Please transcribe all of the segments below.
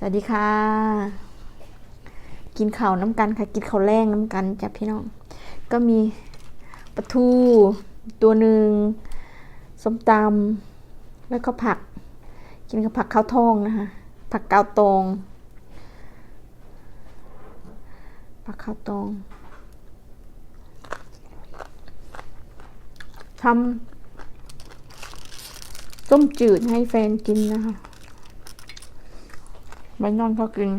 สวัสดีค่ะ กินข้าวน้ำกันค่ะ กินข้าวแรงน้ำกันจ้ะพี่น้อง ก็มีปลาทูตัวหนึ่งส้มตำแล้วก็ผัก กินกับผักข้าวทองนะคะ ผักกาวตอง ผักข้าวตองทำต้มจืดให้แฟนกินนะคะ ใบนอนเขากิน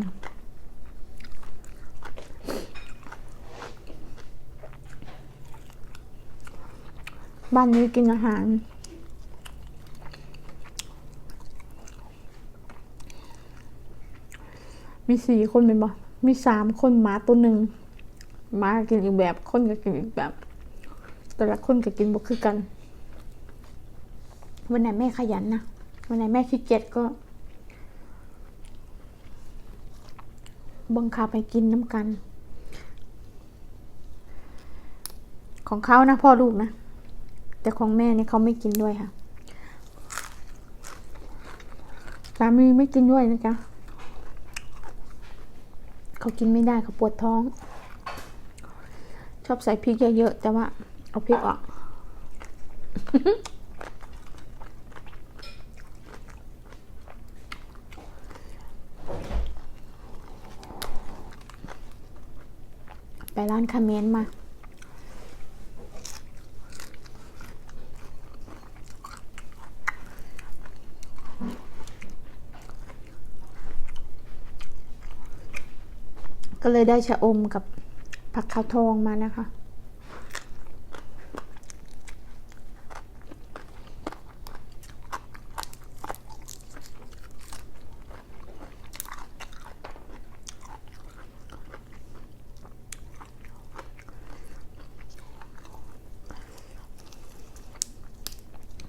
บ้านนี้กินอาหาร มีสี่คนเป็นบ่มีสามคนหมาตัวหนึ่งหมากินอีกแบบ คนก็กินอีกแบบ แต่ละคนก็กินบ่คือกัน วันไหนแม่ขยันนะ วันไหนแม่ขี้เกียจก็ บังคับให้กินน้ำกัน ของเขานะพ่อลูกนะ แต่ของแม่เนี่ยเขาไม่กินด้วยค่ะสามีไม่กินด้วยนะจ๊ะเขากินไม่ได้เขาปวดท้อง ชอบใส่พริกเยอะๆแต่ว่าเอาพริกออก ร้านคาเมนมาก็เลยได้ชะอมกับผักขาวทองมานะคะ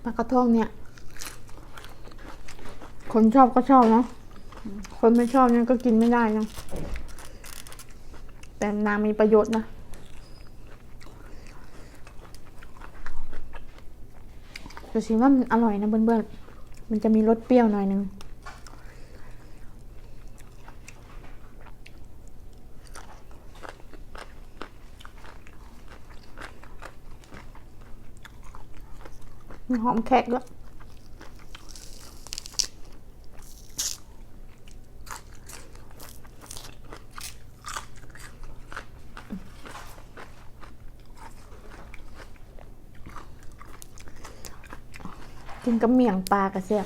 ผักกระทองเนี่ย คนชอบก็ชอบเนาะคนไม่ชอบเนี่ยก็กินไม่ได้นะแต่นางมีประโยชน์นะแต่สิว่ามันอร่อยนะเพื่อนๆมันจะมีรสเปรี้ยวหน่อยนึง หอมแขกด้วยกินกับเมี่ยงปลากระเสียบ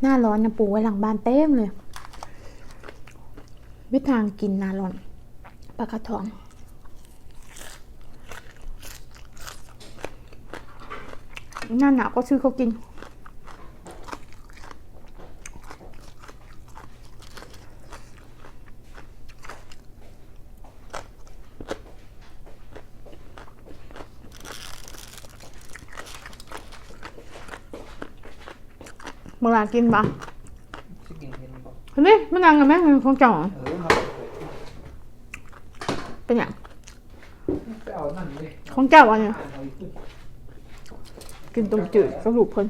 หน้าร้อนนะปูไว้หลังบ้านเต็มเลย วิธีทางกินหน้าร้อนปลากระทอง หน้าหนาวก็ซื้อเขากินเมื่อไหรกินปะสิกินเห็นบอกเฮ้ยมันนังกันไหมมันคงจ่องเออครับเป็นอย่างไปเอานั่นเลยของเจ้าอันเนี่ย เอาอี กินต้มจืดสรุปเพิ่น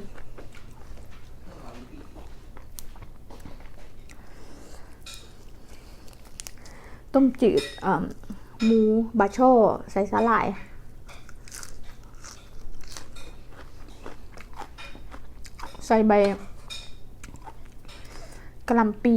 ต้มจืดหมูบาโชใส่สาหร่ายใส่ใบกะหล่ำปี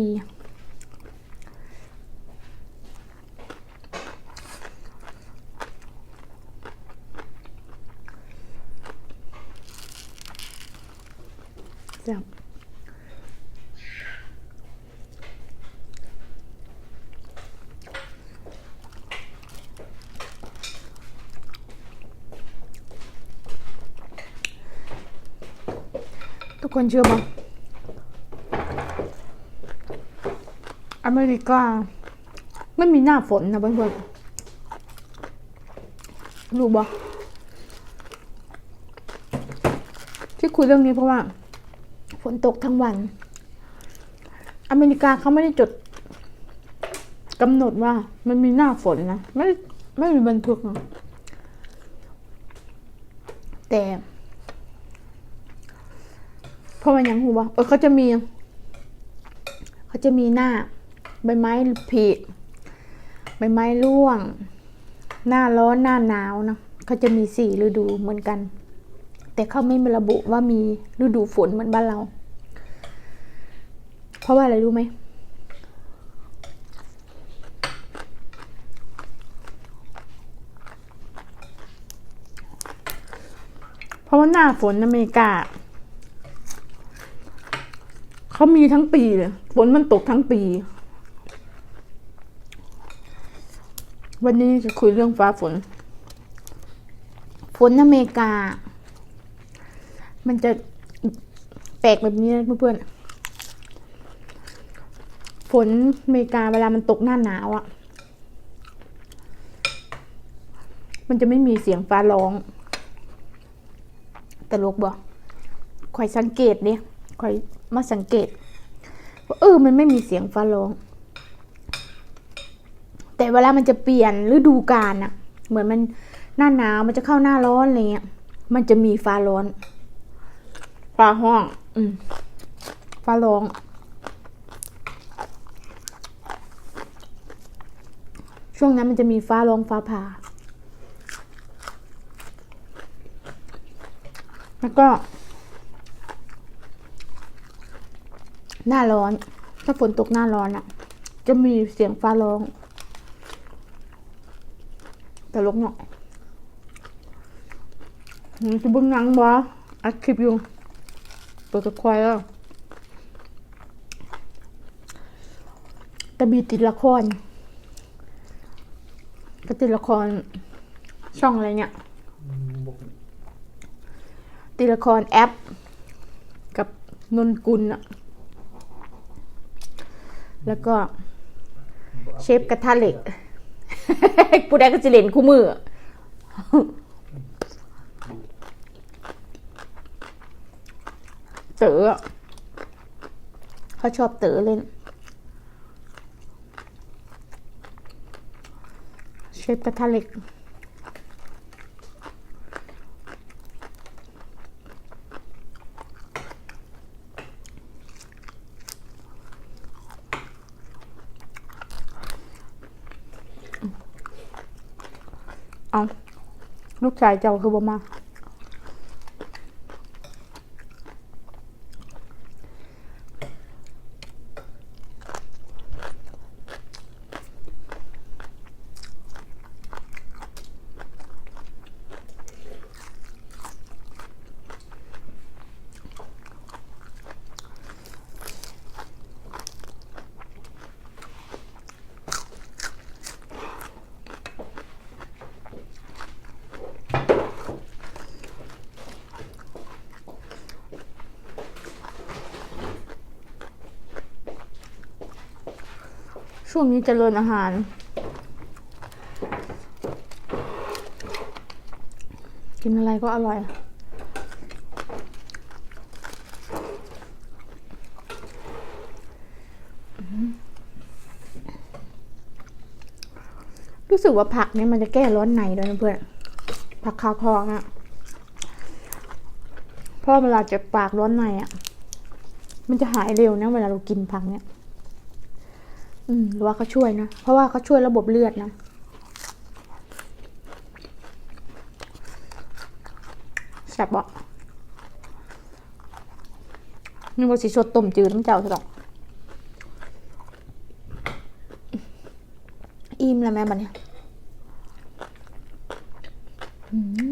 คนเชื่อมั้อเมริกา ไม่มีหน้าฝนนะเพื่อนๆรู้บ่ที่คุยเรื่องนี้เพราะว่า ฝนตกทั้งวัน อเมริกาเขาไม่ได้จดกำหนดว่ามันมีหน้าฝนนะ ไม่ไม่มีบันทึกนะแต่ เพราะมันยังหูว่าเออเขาจะมี เขาจะมีหน้า ใบไม้ผลิใบไม้ร่วง หน้าร้อนหน้าหนาวนะเขาจะมีสี่ฤดูเหมือนกัน แต่เขาไม่ระบุว่ามีฤดูฝนเหมือนบ้านเรา เพราะว่าอะไรรู้ไหมเพราะว่าหน้าฝนอเมริกา เขามีทั้งปีเลยฝนมันตกทั้งปี วันนี้จะคุยเรื่องฟ้าฝน ฝนอเมริกา มันจะแปลกแบบนี้นะเพื่อนๆฝนอเมริกาเวลามันตกหน้าหนาวอะ่ะ มันจะไม่มีเสียงฟ้าร้องตลกบ่คอยสังเกตเนี่ยคอย มาสังเกตว่าเออมันไม่มีเสียงฟ้าร้อง แต่เวลามันจะเปลี่ยนฤดูกาลอะเหมือนมันหน้าหนาวมันจะเข้าหน้าร้อนอะไรเงี้ย มันจะมีฟ้าร้อนฟ้าห้อง อืมฟ้าร้อง ช่วงนั้นมันจะมีฟ้าร้องฟ้าผ่าแล้วก็ หน้าร้อน ถ้าฝนตกหน้าร้อนอะ่ะ จะมีเสียงฟ้าร้องแต่ลกเนาะอืมจะบึ้งนังบ่อัดคลิปอยู่ตัวจะควายแล้วกระบีติดละครก็ติดละครช่องอะไรเนี่ยติดละครแอป กับนนกุลอะ แล้วก็เชฟกระทะเหล็ก ผู้ใดก็จะเล่นคู่มือเต๋อเขาชอบเต๋อเล่น เชฟกระทะเหล็ก ลูกชายเจ้าคือบ่มา ช่วงนี้เจริญอาหาร กินอะไรก็อร่อย รู้สึกว่าผักเนี่ยมันจะแก้ร้อนในด้วยนะเพื่อนผักขาวทองอะเพราะเวลาเจ็บปากร้อนในอะ มันจะหายเร็วนะเวลาเรากินผักเนี่ย อืมหรือว่าเขาช่วยนะ เพราะว่าเขาช่วยระบบเลือดนะ แซ่บบ่นี่ว่าสิสดต้มจืดน้ำเจ้าใช่หรอกอิ่มแล้วแม่บัดเนี่ยอืม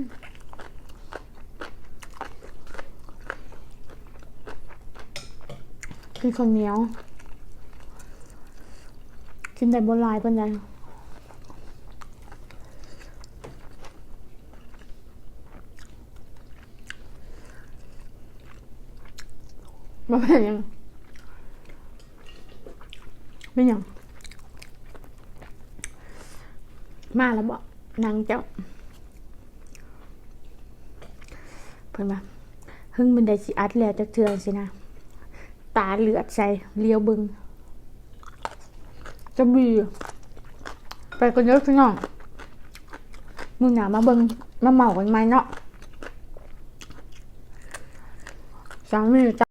กินเหนียว กินแต่บนลายเป็นไงมาเป็นยังเป็นยังมาแล้วบอกนางเจ้าเพิ่อนว่าหึ่งมันได้สิอัดแล้วจักเทื่อสินะ ตาเหลือดใส่เลี้ยวบึง จะบีไปกันเยอะพี่น้องมึงหนามาเบิงมาเหมากันไหมเนาะสามีจ้ะ